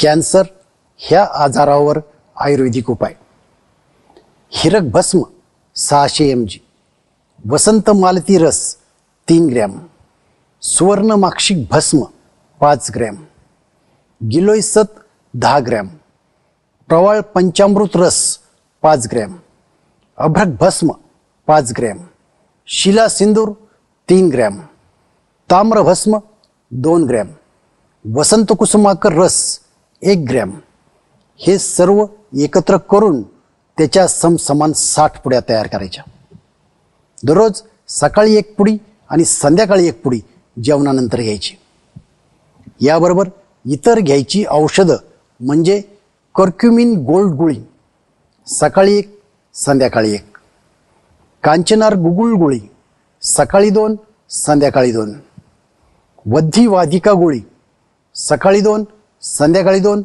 Cancer ह्या आजारावर आयुर्वेदिक उपाय. हिरक भस्म सहाशे एम जी वसंत मालती रस तीन ग्रॅम सुवर्णमाक्षिक भस्म पाच ग्रॅम गिलोय सत दहा ग्रॅम प्रवाळ पंचामृत रस पाच ग्रॅम अभ्रक भस्म पाच ग्रॅम शिला सिंदूर तीन ग्रॅम ताम्रभस्म दोन ग्रॅम वसंत कुसुमाकर रस एक ग्रॅम हे सर्व एकत्र करून त्याच्या समसमान साठ पुड्या तयार करायच्या. दररोज सकाळी एक पुडी आणि संध्याकाळी एक पुडी जेवणानंतर घ्यायची. याबरोबर इतर घ्यायची औषधं म्हणजे कर्क्युमिन गोल्ड गोळी सकाळी एक संध्याकाळी एक. कांचनार गुगुळ गोळी सकाळी दोन संध्याकाळी दोन. वद्धी वाधिका गोळी सकाळी दोन संध्याकाळी दोन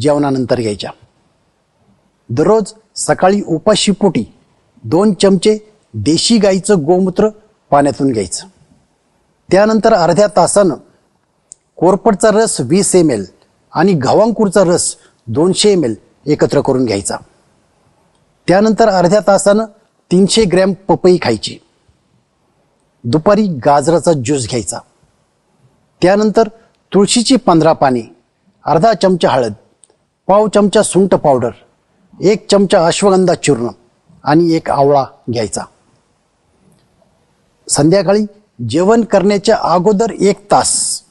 जेवणानंतर घ्यायच्या. दररोज सकाळी उपाशी पोटी दोन चमचे देशी गाईचं गोमूत्र पाण्यातून घ्यायचं. त्यानंतर अर्ध्या तासानं कोरपडचा रस वीस एम एल आणि गव्हांकूरचा रस दोनशे एम एल एकत्र करून घ्यायचा. त्यानंतर अर्ध्या तासानं तीनशे ग्रॅम पपई खायची. दुपारी गाजराचा ज्यूस घ्यायचा. त्यानंतर तुळशीची पंधरा पाने अर्धा चमचा हळद पाव चमचा सुंठ पावडर एक चमचा अश्वगंधा चूर्ण आणि एक आवळा घ्यायचा. संध्याकाळी जेवण करण्याच्या अगोदर एक तास.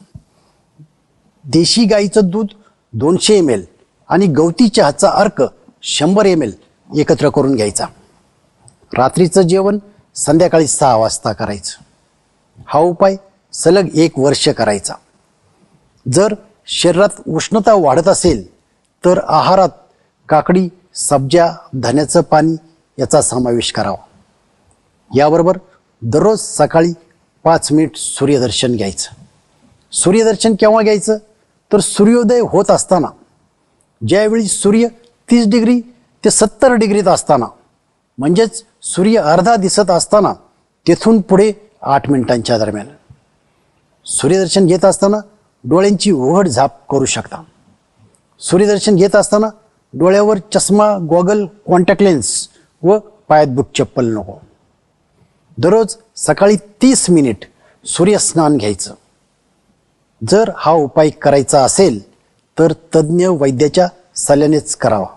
देशी गाईचं दूध दोनशे एम एल आणि गवती चहाचा अर्क शंभर एम एल एकत्र करून घ्यायचा. रात्रीचं जेवण संध्याकाळी सहा वाजता करायचं. हा उपाय सलग एक वर्ष करायचा. जर शरीरात उष्णता वाढत असेल तर आहारात काकडी सब्ज्या धन्याचं पाणी याचा समावेश करावा. याबरोबर दररोज सकाळी पाच मिनिट सूर्यदर्शन घ्यायचं. सूर्यदर्शन केव्हा घ्यायचं? तर सूर्योदय होत असताना. ज्यावेळी सूर्य तीस डिग्री ते सत्तर डिग्रीत असताना म्हणजेच सूर्य अर्धा दिसत असताना तेथून पुढे आठ मिनिटांच्या दरम्यान. सूर्यदर्शन घेत असताना डोळ्यांची उघड झाप करू शकता. सूर्यदर्शन घेत असताना डोळ्यावर चष्मा गॉगल कॉन्टॅक्ट लेन्स व पायात बुट चप्पल नको. दररोज सकाळी तीस मिनिट सूर्यस्नान घ्यायचं. जर हा उपाय करायचा असेल तर तज्ज्ञ वैद्याच्या सल्ल्यानेच करावा.